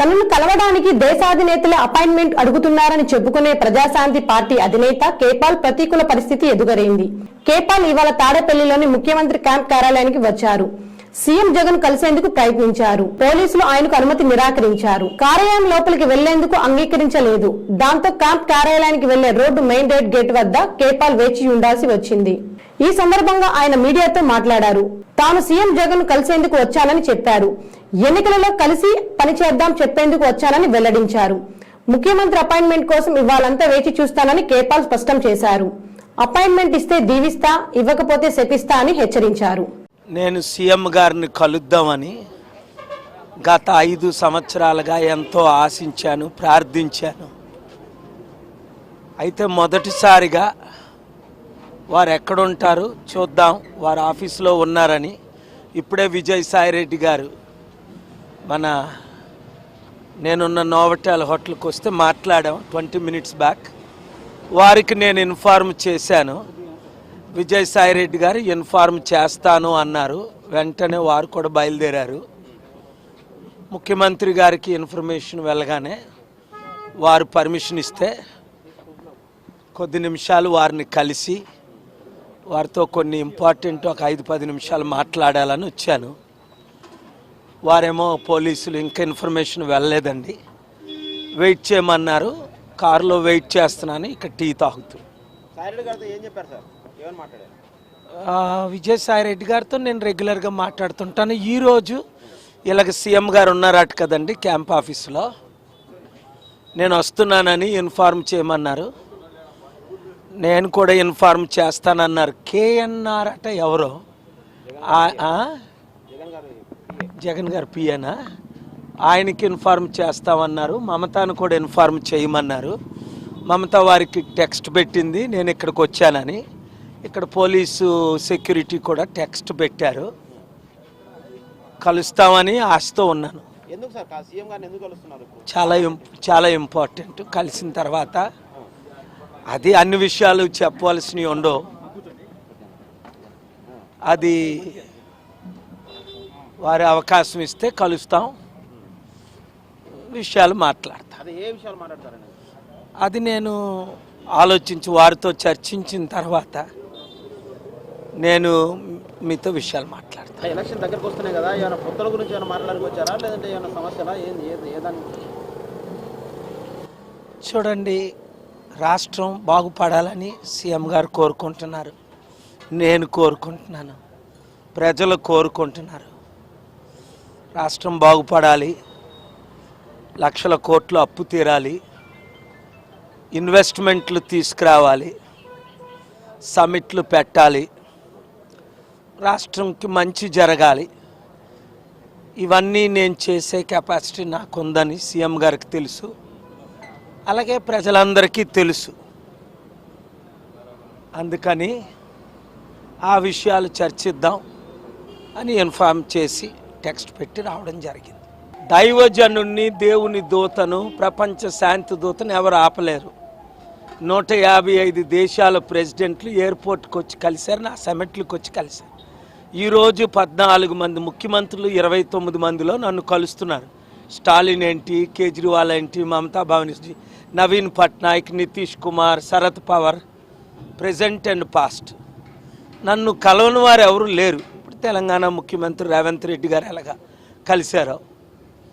తనను కలవడానికి దేశాధినేతల అపాయింట్మెంట్ అడుగుతున్నారని చెప్పుకునే ప్రజాశాంతి పార్టీ అధినేత కేపాల్ ప్రతికూల పరిస్థితి ఎదుగరైంది. కేపాల్ ఇవాళ తాడేపల్లిలోని ముఖ్యమంత్రి క్యాంప్ కార్యాలయానికి వచ్చారు. సీఎం జగన్ కలిసేందుకు ప్రయత్నించారు. పోలీసులు ఆయనకు అనుమతి నిరాకరించారు. కార్యాలయం లోపలికి వెళ్ళేందుకు అంగీకరించలేదు. దాంతో క్యాంప్ కార్యాలయానికి వెళ్ళే రోడ్డు మెయిన్ రోడ్ గేట్ వద్ద కేపాల్ వేచి ఉండాల్సి వచ్చింది. ఈ సందర్భంగా ఆయన మీడియాతో మాట్లాడారు. తాను సీఎం జగన్ కలిసేందుకు వచ్చానని చెప్పారు. ఎన్నికలలో కలిసి పనిచేద్దాం చెప్పేందుకు వచ్చానని వెల్లడించారు. ముఖ్యమంత్రి అపాయింట్మెంట్ కోసం ఇవ్వాలంతా వేచి చూస్తానని కేపాల్ స్పష్టం చేశారు. అపాయింట్మెంట్ ఇస్తే దీవిస్తా ఇవ్వకపోతే శపిస్తా అని హెచ్చరించారు. నేను సీఎం గారిని కలుద్దామని గత ఐదు సంవత్సరాలుగా ఎంతో ఆశించాను ప్రార్థించాను. అయితే మొదటిసారిగా వారు ఎక్కడుంటారు చూద్దాం వారు ఆఫీస్లో ఉన్నారని ఇప్పుడే విజయసాయిరెడ్డి గారు మన నేనున్న నోవటాల్ హోటల్కి వస్తే మాట్లాడాం ట్వంటీ మినిట్స్ బ్యాక్. వారికి నేను ఇన్ఫార్మ్ చేశాను. విజయసాయిరెడ్డి గారు ఇన్ఫార్మ్ చేస్తాను అన్నారు. వెంటనే వారు కూడా బయలుదేరారు. ముఖ్యమంత్రి గారికి ఇన్ఫర్మేషన్ వెళ్ళగానే వారు పర్మిషన్ ఇస్తే కొద్ది నిమిషాలు వారిని కలిసి వారితో కొన్ని ఇంపార్టెంట్ ఒక ఐదు పది నిమిషాలు మాట్లాడాలని వచ్చాను. వారేమో పోలీసులు ఇంకా ఇన్ఫర్మేషన్ వెళ్ళలేదండి. వెయిట్ చేయమన్నారు. కారులో వెయిట్ చేస్తున్నాను. ఇక్కడ టీ తాగుతూ. విజయసాయి రెడ్డి గారితో నేను రెగ్యులర్గా మాట్లాడుతుంటాను. ఈరోజు ఇలాగ సీఎం గారు ఉన్నారట కదండి క్యాంప్ ఆఫీసులో. నేను వస్తున్నానని ఇన్ఫార్మ్ చేయమన్నారు. నేను కూడా ఇన్ఫార్మ్ చేస్తానన్నారు. కేఎన్ఆర్ అట ఎవరో? జగన్ గారు పిఏనా? ఆయనకి ఇన్ఫార్మ్ చేస్తామన్నారు మమతాను కూడా ఇన్ఫార్మ్ చేయమన్నారు. మమత వారికి టెక్స్ట్ పెట్టింది నేను ఇక్కడికి వచ్చానని. ఇక్కడ పోలీసు సెక్యూరిటీ కూడా టెక్స్ట్ పెట్టారు. కలుస్తామని ఆశతో ఉన్నాను. చాలా చాలా ఇంపార్టెంట్. కలిసిన తర్వాత అది అన్ని విషయాలు చెప్పవలసినవి ఉండవు. అది వారి అవకాశం ఇస్తే కలుస్తాం. విషయాలు మాట్లాడతాం. అదే ఏ విషయాలు మాట్లాడతారండి? అది నేను ఆలోచించి వారితో చర్చించిన తర్వాత నేను మీతో విషయాలు మాట్లాడతాను. ఎలక్షన్ దగ్గరకు వస్తున్నాయి కదా ఏమైనా పొత్తుల గురించి ఏమైనా మాట్లాడుకొచ్చారా లేదంటే ఏమైనా సమస్యలా? ఏది ఏదాన్ని చూడండి రాష్ట్రం బాగుపడాలని సీఎం గారు కోరుకుంటున్నారు. నేను కోరుకుంటున్నాను. ప్రజలు కోరుకుంటున్నారు. రాష్ట్రం బాగుపడాలి లక్షల కోట్లు అప్పు తీరాలి ఇన్వెస్ట్మెంట్లు తీసుకురావాలి సమిట్లు పెట్టాలి రాష్ట్రంకి మంచి జరగాలి. ఇవన్నీ నేను చేసే కెపాసిటీ నాకుందని సీఎం గారికి తెలుసు. అలాగే ప్రజలందరికీ తెలుసు. అందుకని ఆ విషయాలు చర్చిద్దాం అని ఇన్ఫార్మ్ చేసి టెక్స్ట్ పెట్టి రావడం జరిగింది. దైవజనుణ్ణి దేవుని దూతను ప్రపంచ శాంతి దూతను ఎవరు ఆపలేరు. నూట యాభై ఐదు దేశాల ప్రెసిడెంట్లు ఎయిర్పోర్ట్కి వచ్చి కలిశారు నా సమిట్లకు వచ్చి కలిశారు. ఈరోజు పద్నాలుగు మంది ముఖ్యమంత్రులు ఇరవై తొమ్మిది మందిలో నన్ను కలుస్తున్నారు. స్టాలిన్ ఏంటి కేజ్రీవాల్ ఏంటి Mamata భావనిజీ Naveen Patnaik Nitish Kumar Sharad Pawar present and past. నన్ను కలవని వారు ఎవరు లేరు. తెలంగాణ ముఖ్యమంత్రి రేవంత్ రెడ్డి గారు ఎలాగా కలిశారో.